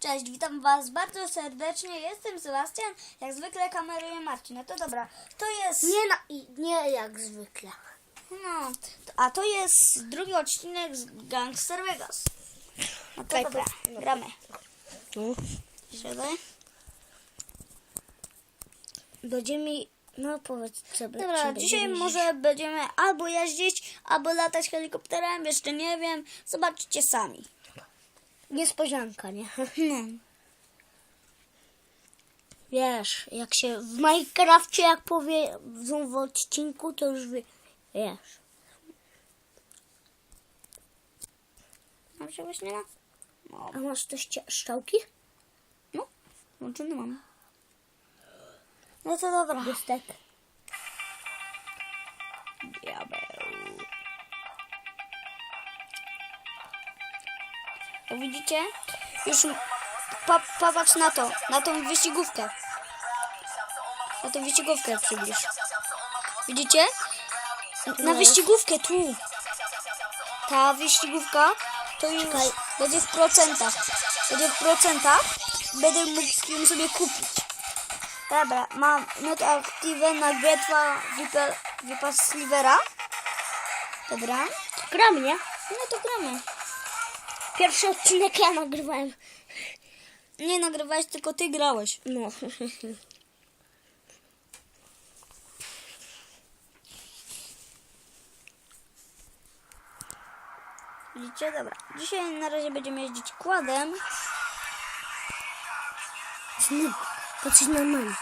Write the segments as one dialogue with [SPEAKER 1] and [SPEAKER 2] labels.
[SPEAKER 1] Cześć, witam Was bardzo serdecznie. Jestem Sebastian. Jak zwykle kameruje Marcin. No to dobra. To jest.
[SPEAKER 2] Nie, na, nie jak zwykle.
[SPEAKER 1] No, a to jest drugi odcinek z Gangster Vegas. No to dobra, gramy.
[SPEAKER 2] No.
[SPEAKER 1] Siadaj.
[SPEAKER 2] Będziemy, no powiedz co
[SPEAKER 1] Dobra, dzisiaj może będziemy albo jeździć, albo latać helikopterem. Jeszcze nie wiem. Zobaczcie sami.
[SPEAKER 2] Niespodzianka, nie?
[SPEAKER 1] No.
[SPEAKER 2] Wiesz, jak się w Minecrafcie, jak powiedzą w odcinku, to już wie, wiesz.
[SPEAKER 1] Się właśnie na. No,
[SPEAKER 2] A masz też szczałki?
[SPEAKER 1] no. Włączony mam. No to dobra.
[SPEAKER 2] Gustek.
[SPEAKER 1] Diabeł. To widzicie? Już pa, popatrz na to, na tą wyścigówkę. Na tą wyścigówkę przybliż. Widzicie? Na wyścigówkę tu. Ta wyścigówka to już będzie w procentach. Będzie w procentach. Będę mógł ją sobie kupić. Dobra, mam not active na Getwa Vipa, Vipa Slivera. Dobra.
[SPEAKER 2] Gram, nie?
[SPEAKER 1] No to gramy.
[SPEAKER 2] Pierwszy odcinek ja nagrywałem.
[SPEAKER 1] Nie nagrywałeś, tylko ty grałeś.
[SPEAKER 2] No.
[SPEAKER 1] Widzicie? Dobra. Dzisiaj na razie będziemy jeździć kładem.
[SPEAKER 2] Znów. Patrz na mnie.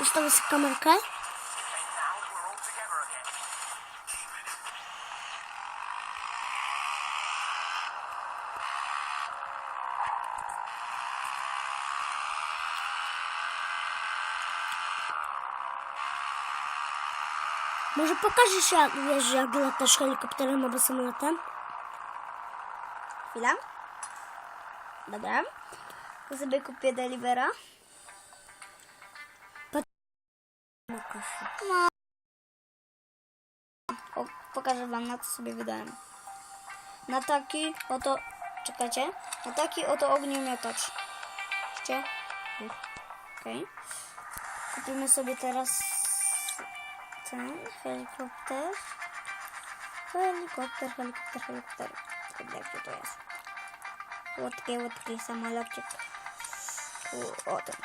[SPEAKER 2] Ustawię sobie kamerkę. Może pokażesz jak, wiesz, jak latasz helikopterem albo samolotem?
[SPEAKER 1] Chwila. Dobra. To sobie kupię delivera. No. Pokażę wam na co sobie wydałem. Na taki oto... Czekajcie. Na taki oto ogniomiotacz. Widzicie? Okej. Kupimy sobie teraz ten helikopter. Helikopter, helikopter, helikopter. Kurde, gdzie to jest? Łódki, łódki, samolocik. Tu, o ten.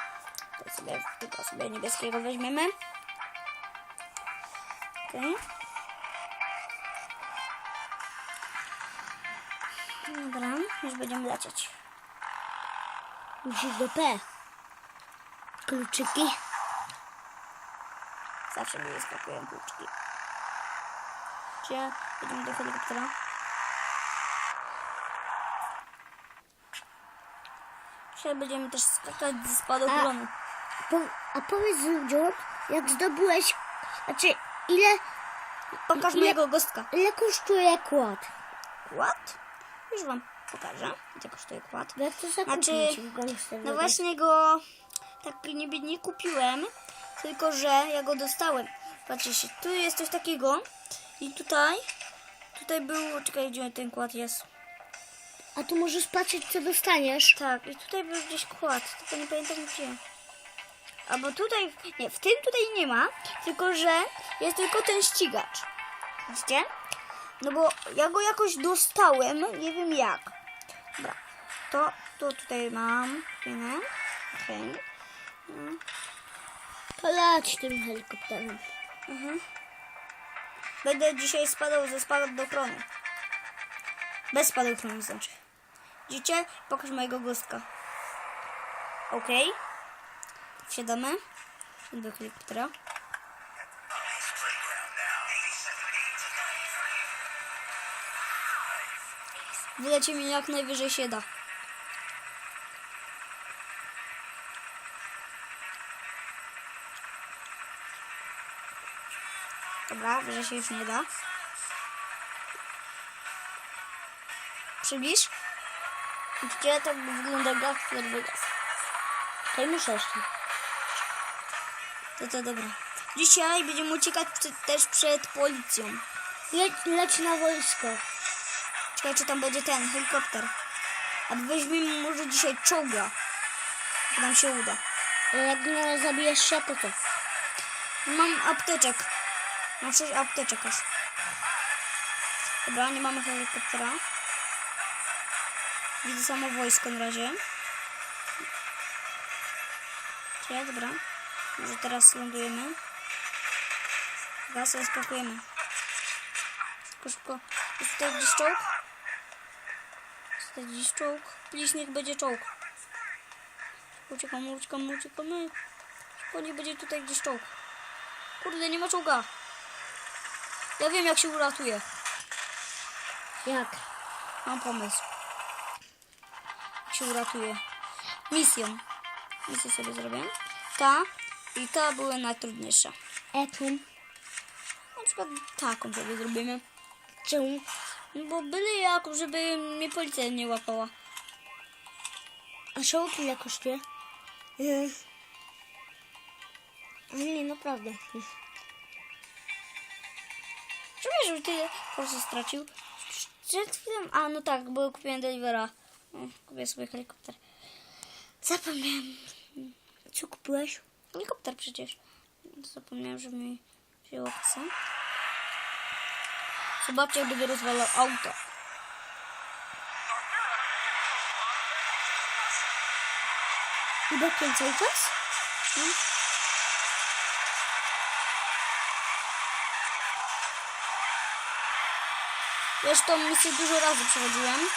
[SPEAKER 1] To sobie, tylko sobie niebieskiego weźmiemy. Okej. Dobra, już będziemy lecieć.
[SPEAKER 2] Musisz do P. Kluczyki.
[SPEAKER 1] Zawsze mi wyskakują kluczki. Gdzie? Jedziemy do helikoptera. Dzisiaj będziemy też skakać ze spadochronu.
[SPEAKER 2] Po, a powiedz ludziom, jak zdobyłeś, znaczy ile,
[SPEAKER 1] Pokaż
[SPEAKER 2] ile-
[SPEAKER 1] mojego gostka.
[SPEAKER 2] ile kosztuje kład?
[SPEAKER 1] Kład? Już wam pokażę. Ile kosztuje kład?
[SPEAKER 2] Jak to
[SPEAKER 1] Znaczy, No właśnie go tak niby nie kupiłem, tylko że ja go dostałem. Patrzcie, tu jest coś takiego i tutaj, tutaj był, czekaj, gdzie ten kład jest.
[SPEAKER 2] A tu możesz patrzeć, co dostaniesz.
[SPEAKER 1] Tak, i tutaj był gdzieś kład, tylko nie pamiętam gdzie. Albo tutaj, nie, w tym tutaj nie ma, tylko że jest tylko ten ścigacz. Widzicie? No bo ja go jakoś dostałem, nie wiem jak. Dobra, to, to tutaj mam. Okej.
[SPEAKER 2] Poleć tym helikopterem.
[SPEAKER 1] Będę dzisiaj spadał ze spadochronu. Bez spadochronu znaczy. Widzicie? Pokaż mojego gostka. Okej. Wsiadamy do helikoptera. Wylecimy jak najwyżej się da. Dobra, wyżej się już nie da. Przybliż. Gdzie tak wygląda Gangster Vegas?
[SPEAKER 2] Tutaj muszę jeszcze.
[SPEAKER 1] To to dobra. Dzisiaj będziemy uciekać przed, też przed policją.
[SPEAKER 2] Leć, leć na wojsko.
[SPEAKER 1] Czekaj, czy tam będzie ten helikopter. A weźmiemy może dzisiaj czołga. Jak nam się uda.
[SPEAKER 2] Jak nie zabijesz się, to co?
[SPEAKER 1] Mam apteczek. Mam sześć apteczek aż. Dobra, nie mamy helikoptera. Widzę samo wojsko na razie. Czekaj, dobra. Może teraz lądujemy. Sobie skakujemy. Szybko, szybko. Jest tutaj gdzieś czołg? Jest tutaj gdzieś czołg? Please, niech będzie czołg. Uciekamy, uciekamy, uciekamy. Szybko, nie będzie tutaj gdzieś czołg. Kurde, nie ma czołga. Ja wiem, jak się uratuje.
[SPEAKER 2] Jak?
[SPEAKER 1] Mam pomysł. Jak się uratuje. Misją. Misję sobie zrobię. Ta i ta były najtrudniejsze.
[SPEAKER 2] Etum.
[SPEAKER 1] Na przykład taką sobie zrobimy.
[SPEAKER 2] Czemu?
[SPEAKER 1] No Bo byle jak, żeby mnie policja nie łapała.
[SPEAKER 2] A show ile kosztuje? Yy. Nie, naprawdę.
[SPEAKER 1] Czemu żeby tyle forsy stracił? Przed chwilą... A, no tak, bo kupiłem delivera. O, Kupię sobie helikopter. Zapomniałem.
[SPEAKER 2] Co kupiłeś?
[SPEAKER 1] Helikopter przecież. Zapomniałem, że mi wzięło kasę. Zobaczcie, jak będę rozwalał auto.
[SPEAKER 2] Chyba ten cały czas?
[SPEAKER 1] Wiesz, tą misję dużo razy przechodziłem.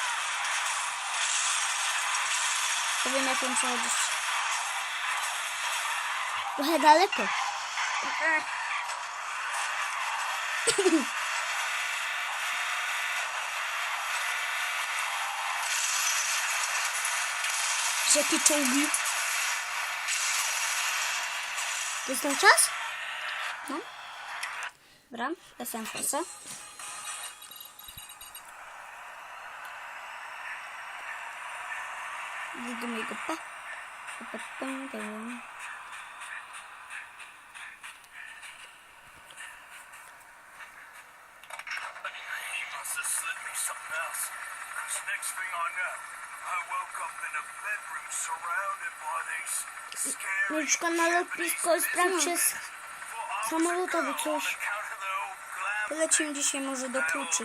[SPEAKER 1] To wiem, jak ją przechodzić.
[SPEAKER 2] Trochę daleko.
[SPEAKER 1] Jakie czołgi?
[SPEAKER 2] Ten czas?
[SPEAKER 1] No. Dobra, jestem forsę.
[SPEAKER 3] A bedroom surrounded by these scary
[SPEAKER 2] Mieszka na lotnisko sprawdźcie s- samolotowy coś.
[SPEAKER 1] Lecimy dzisiaj może do kluczy.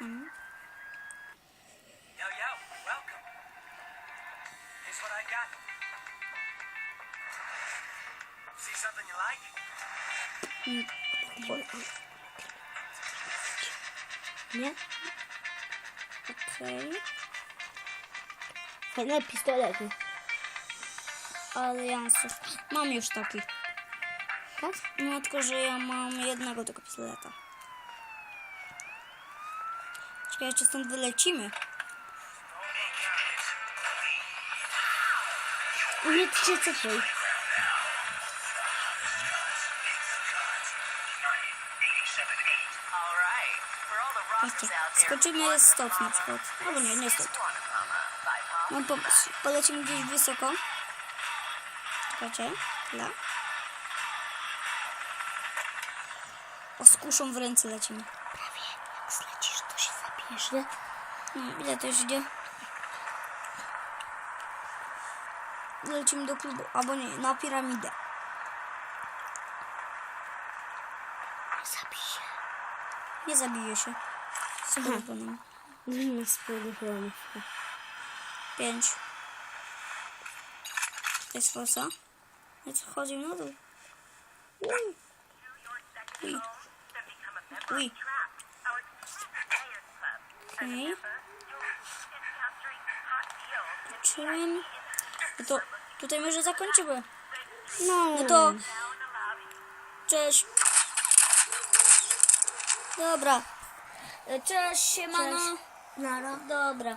[SPEAKER 1] Mhm.
[SPEAKER 2] Nie?
[SPEAKER 1] Okej.
[SPEAKER 2] Fajne pistolety.
[SPEAKER 1] Aliansów. Mam już taki. Tak? No tylko, że ja mam jednego tego pistoleta. Czekaj, jeszcze stąd wylecimy.
[SPEAKER 2] Nie ty się cofaj.
[SPEAKER 1] Skoczymy stąd na przykład. Albo nie, nie stąd. Mam pomysł. Polecimy gdzieś wysoko. Czekajcie. Chwila. O, z kuszą w ręce lecimy.
[SPEAKER 2] Jak zlecisz,
[SPEAKER 1] No, ile to idzie? Lecimy do klubu, albo nie, na piramidę.
[SPEAKER 2] Zabij się.
[SPEAKER 1] Nie zabiję się.
[SPEAKER 2] Ma spodu chronu.
[SPEAKER 1] Pięć. To jest fosa. Więc wchodzimy na dół. Uj. Uj. Uj. Okej. Zobaczyłem. No to tutaj może zakończymy.
[SPEAKER 2] No,
[SPEAKER 1] No to... Cześć. Dobra. E, Cześć, siemano.
[SPEAKER 2] Cześć. Nara.
[SPEAKER 1] Dobra.